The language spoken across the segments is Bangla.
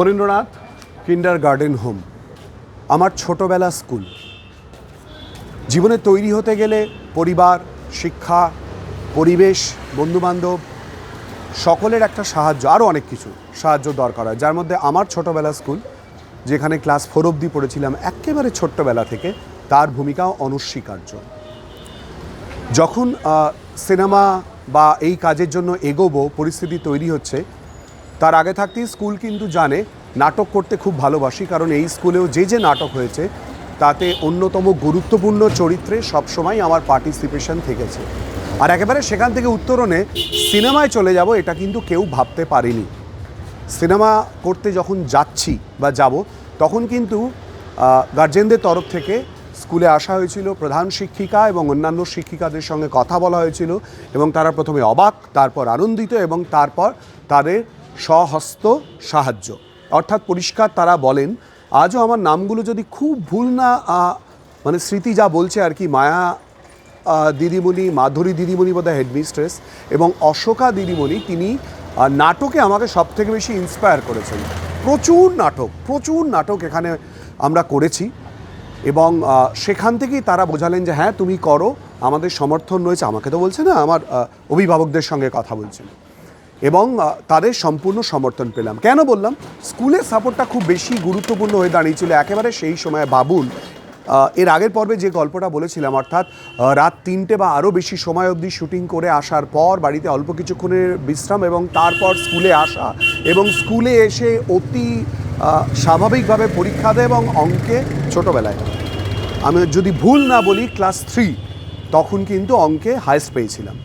ফরেন্দ্রনাথ কিন্ডার গার্ডেন হোম আমার ছোটবেলা স্কুল জীবনে তৈরি হতে গেলে পরিবার, শিক্ষা, পরিবেশ, বন্ধুবান্ধব, সকলের একটা সাহায্য আরও অনেক কিছু সাহায্য দরকার হয়। যার মধ্যে আমার ছোটবেলা স্কুল যেখানে ক্লাস ফোর অবধি পড়েছিলাম, একেবারে ছোট্টবেলা থেকে তার ভূমিকাও অনস্বীকার্য। যখন সিনেমা বা এই কাজের জন্য এগোবো, পরিস্থিতি তৈরি হচ্ছে তার আগে থাকতেই স্কুল কিন্তু জানে, নাটক করতে খুব ভালোবাসি, কারণ এই স্কুলেও যে যে নাটক হয়েছে, তাতে অন্যতম গুরুত্বপূর্ণ চরিত্রে সবসময় আমার পার্টিসিপেশন থেকেছে। আর একেবারে সেখান থেকে উত্তরণে সিনেমায় চলে যাব, এটা কিন্তু কেউ ভাবতে পারেনি। সিনেমা করতে যখন যাচ্ছি বা যাব, তখন কিন্তু গার্জেনদের তরফ থেকে স্কুলে আসা হয়েছিল প্রধান শিক্ষিকা এবং অন্যান্য শিক্ষিকাদের সঙ্গে কথা বলা হয়েছিল এবং তারা প্রথমে অবাক, তারপর আনন্দিত এবং তারপর তাদের স্বহস্ত সাহায্য। অর্থাৎ পরিষ্কার তারা বলেন, আজও আমার নামগুলো যদি খুব ভুল না মানে স্মৃতি যা বলছে আর কি, মায়া দিদিমণি, মাধুরী দিদিমণি বোধহয় হেডমিস্ট্রেস এবং অশোকা দিদিমণি, তিনি নাটকে আমাকে সব থেকে বেশি ইন্সপায়ার করেছেন। প্রচুর নাটক প্রচুর নাটক এখানে আমরা করেছি এবং সেখান থেকেই তারা বোঝালেন যে হ্যাঁ তুমি করো, আমাদের সমর্থন রয়েছে। আমাকে তো বলছে না, আমার অভিভাবকদের সঙ্গে কথা বলছেন এবং তাদের সম্পূর্ণ সমর্থন পেলাম। কেন বললাম? স্কুলের সাপোর্টটা খুব বেশি গুরুত্বপূর্ণ হয়ে দাঁড়িয়েছিল একেবারে সেই সময় বাবুল। এর আগের পর্বে যে গল্পটা বলেছিলাম, অর্থাৎ রাত তিনটে বা আরও বেশি সময় অবধি শুটিং করে আসার পর বাড়িতে অল্প কিছুক্ষণের বিশ্রাম এবং তারপর স্কুলে আসা এবং স্কুলে এসে অতি স্বাভাবিকভাবে পরীক্ষা দেয় এবং অঙ্কে ছোটোবেলায়। আমি যদি ভুল না বলি, ক্লাস থ্রি, তখন কিন্তু অঙ্কে হায়েস্ট পেয়েছিলাম।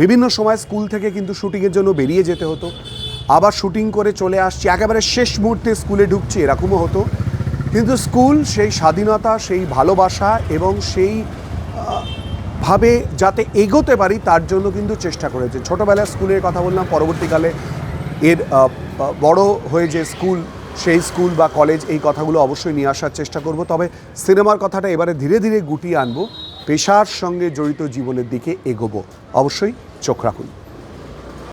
বিভিন্ন সময় স্কুল থেকে কিন্তু শুটিংয়ের জন্য বেরিয়ে যেতে হতো। আবার শুটিং করে চলে আসছি। একেবারে শেষ মুহূর্তে স্কুলে ঢুকছি, এরকমও হতো। কিন্তু স্কুল সেই স্বাধীনতা, সেই ভালোবাসা এবং সেই ভাবে যাতে এগোতে পারি তার জন্য কিন্তু চেষ্টা করেছে। ছোটোবেলায় স্কুলের কথা বললাম, পরবর্তীকালে এর বড় হয়ে যে স্কুল, সেই স্কুল বা কলেজ এই কথাগুলো অবশ্যই নিয়ে আসার চেষ্টা করব। তবে সিনেমার কথাটা এবারে ধীরে ধীরে গুটিয়ে আনব। পেশার সঙ্গে জড়িত জীবনের দিকে এগোবো। অবশ্যই চোখ রাখুন।